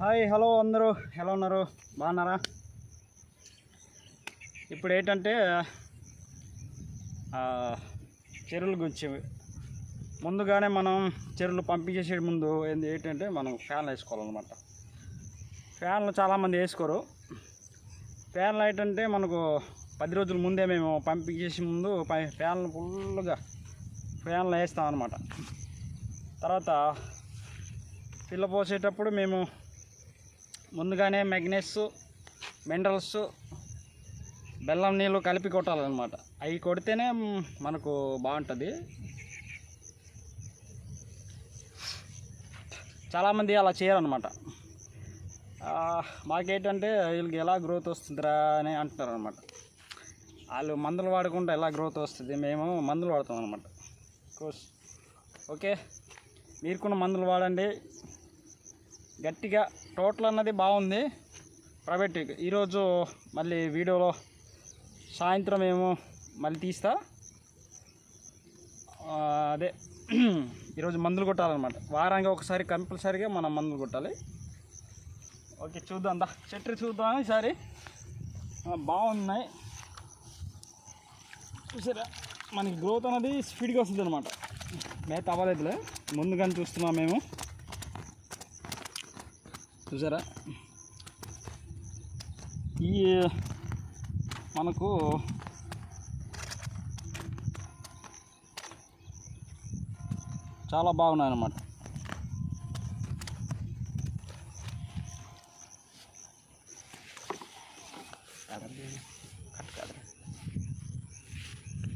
Hi hello అందరూ. ఎలా ఉన్నారు? బాగున్నారా? ఇప్పుడు ఏంటంటే చెరువుల గురించి. ముందుగానే మనం చెరువులు పంపించేసే ముందు ఏంది ఏంటంటే మనం ఫ్యాన్లు వేసుకోవాలన్నమాట. ఫ్యాన్లు చాలామంది వేసుకోరు. ఫ్యాన్లు ఏంటంటే మనకు పది రోజుల ముందే మేము పంపించేసే ముందు పై ఫ్యాన్లు ఫుల్గా ఫ్యాన్లు వేస్తాం అనమాట తర్వాత పిల్ల పోసేటప్పుడు మేము ముందుగానే మెగ్నెస్ మినరల్స్ బెల్లం నీళ్ళు కలిపి కొట్టాలన్నమాట. అవి కొడితేనే మనకు బాగుంటుంది. చాలామంది అలా చేయరనమాట మాకేంటంటే వీళ్ళకి ఎలా గ్రోత్ వస్తుందిరా అని అంటున్నారు అనమాట వాళ్ళు మందులు వాడకుండా ఎలా గ్రోత్ వస్తుంది మేము మందులు వాడతాం అనమాట కోర్స్. ఓకే. మీరు కూడా మందులు వాడండి. గట్టిగా టోటల్ అన్నది బాగుంది. ప్రైవేట్ ఈరోజు మళ్ళీ వీడియోలో సాయంత్రం ఏమో మళ్ళీ తీస్తా. అదే ఈరోజు మందులు కొట్టాలన్నమాట. వారానికి ఒకసారి కంపల్సరీగా మనం మందులు కొట్టాలి. ఓకే చూద్దాం దా. చెట్టు చూద్దాం ఈసారి. బాగున్నాయి. చూసారా? మనకి గ్రోత్ అనేది స్పీడ్గా వస్తుంది అనమాట మేత అవ్వలేదులే. ముందుగానే చూస్తున్నాం మేము. చూసారా? ఈ మనకు చాలా బాగున్నాయి అన్నమాట కట్